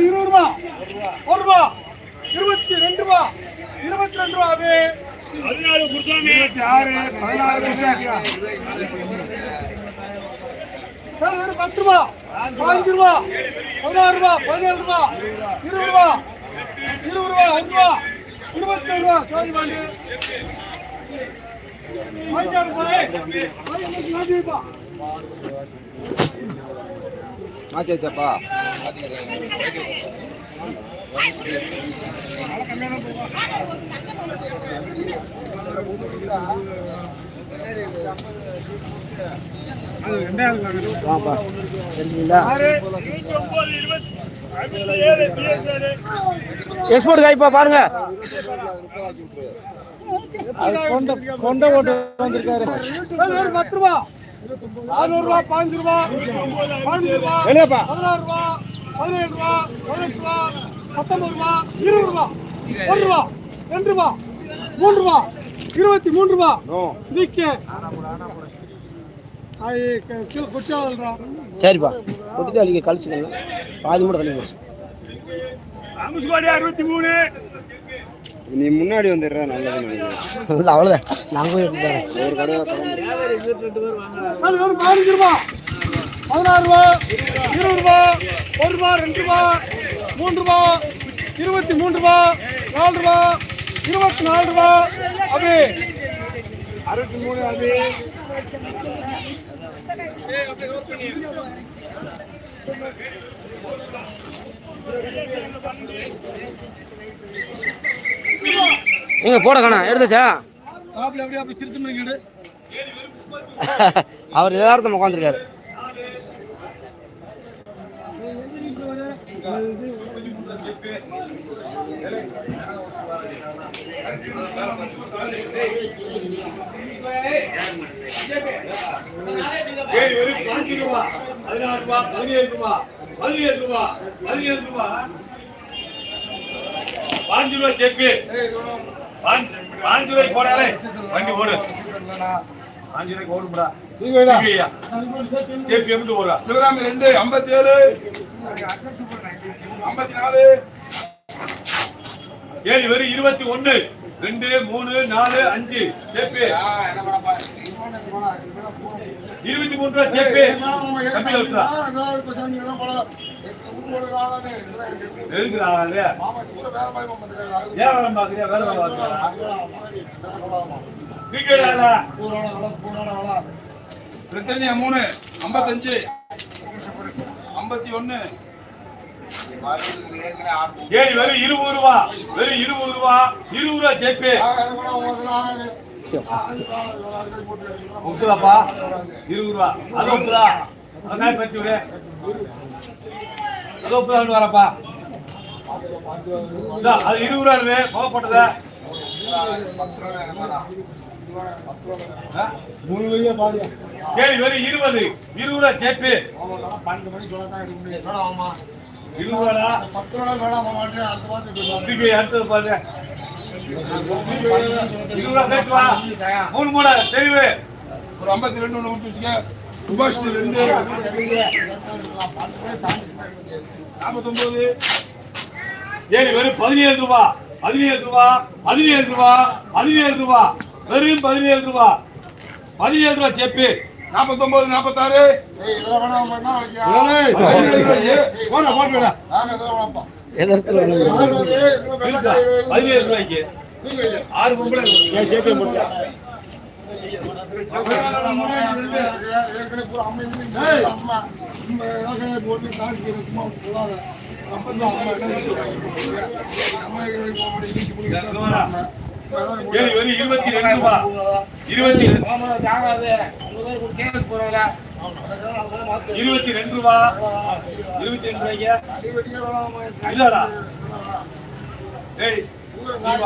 இருபது ரூபா ஒரு ரூபா இருபத்தி ரெண்டு ரூபா இருபத்தி ரெண்டு ரூபா. இருபத்தி ஆறு பதினாறு பத்து ரூபா பதினஞ்சு ரூபா பதினாறு ரூபா பதினேழு ரூபா இருபது ரூபா இருபது ரூபா ஒரு ரூபா ரூபா சோதி பாண்டி. வாங்கிப்பா. எக்ஸ்போர்ட் காய்ப்பா பாருங்க கொண்ட ஓட்டு வந்திருக்காரு பத்து ரூபா நானூறு ரூபா பாஞ்சு ரூபா பதினஞ்சு ரூபா. பதினாறு ரூபா பதினேழு ரூபா பதினெட்டு ரூபா பத்தொன்பது ரூபா இருபது ரூபா ஒரு ரூபா ரெண்டு ரூபா மூன்று ரூபா. இருபத்தி மூன்று ரூபா. குச்சாதல்ரா சரிப்பா. கொட்டி அழிக்க கழிச்சுக்கங்க பாதி மூட கழிவு போச்சு அறுபத்தி மூணு. நீ முன்னாடி வந்துடுற நல்லது இல்லை அவ்வளோதான் நாங்கள் போய் ஒரு கடையாக அது வெறும் பதினஞ்சு ரூபா. பதினாறு ரூபா இருபது ரூபா ஒரு ரூபா ரெண்டு ரூபா மூன்று ரூபா இருபத்தி மூன்று ரூபா நாலு ரூபா இருபத்தி நாலு ரூபா அபி. அறுபத்தி மூணு அபி. நீங்க போட காணா எடுத்துச்சா? அவர் யதார்த்தம் உட்காந்துருக்காரு பதினஞ்சு ரூபா பதினாறு ரூபா பதினேழு ரூபா பதினேழு ரூபா பதினேழு ரூபா பாஞ்சு ரூபா செக்கு பாஞ்சு பாஞ்சு போடாலே வண்டி ஓடு பாஞ்சு ரூபாய்க்கு ஓடும்டா சிவராமி ரெண்டு ஐம்பத்தி ஏழு ஐம்பத்தி நாலு ஏழு வெறும் இருபத்தி ஒண்ணு ரெண்டு மூணு நாலு அஞ்சு. செப்பு இருபத்தி மூணு ரூபா அது ஏன் பாக்குறியா வேலை வேலை பாக்குறியா மூணு. ஐம்பத்தஞ்சு. ஐம்பத்தி ஒன்னு ஏய் வெறும் இருபது ரூபா. வெறும் இருபது ரூபா. இருபது ரூபா செக்கு ஒப்புதாப்பா இருபது ரூபா. அது ஒப்புதா அதான் பற்றி விடு. அது ஒப்புதான்னு வரப்பா. அது இருபது ரூபா இருக்கு. மூணு வழியா பாடியா வெறும் இருபது. இருபது ரூபா சேப்பு பன்னெண்டு மணி வேணாம் ஆமா இருபது ரூபாடா பத்து ரூபா வேணாம் மாட்டேன் அடுத்த வாரத்துக்கு அடுத்தது பாரு இருபது ரூபா சேர்த்து வா. மூணு மூணு. தெளிவு. ஒரு ஐம்பத்தி ரெண்டு ஒன்று முடிச்சு வச்சுக்க. சுபாஷ் ரெண்டு நாற்பத்தொன்பது. ஏழு வெறும் பதினேழு ரூபா. பதினேழு ரூபா. பதினேழு ரூபா. பதினேழு ரூபா. வெறும் பதினேழு ரூபா பதினேழு ரூபா செப்பு நாற்பத்தொன்பது நாற்பத்தாறு பதினேழு ரூபாய்க்கு. ஆறு பொம்பளை இந்த நகையை போட்டு காசு கீரை வெறும் இருபத்தி ரெண்டு ரூபா. இருபத்தி ரெண்டு ஆமா, தாங்காது. அங்க போய் ஒரு கேஸ் இருபத்தி ரெண்டு ரூபா. இருபத்தி ரெண்டு ரூபாய்க்கு? அடி இல்லடா. ஏய்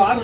ஆறு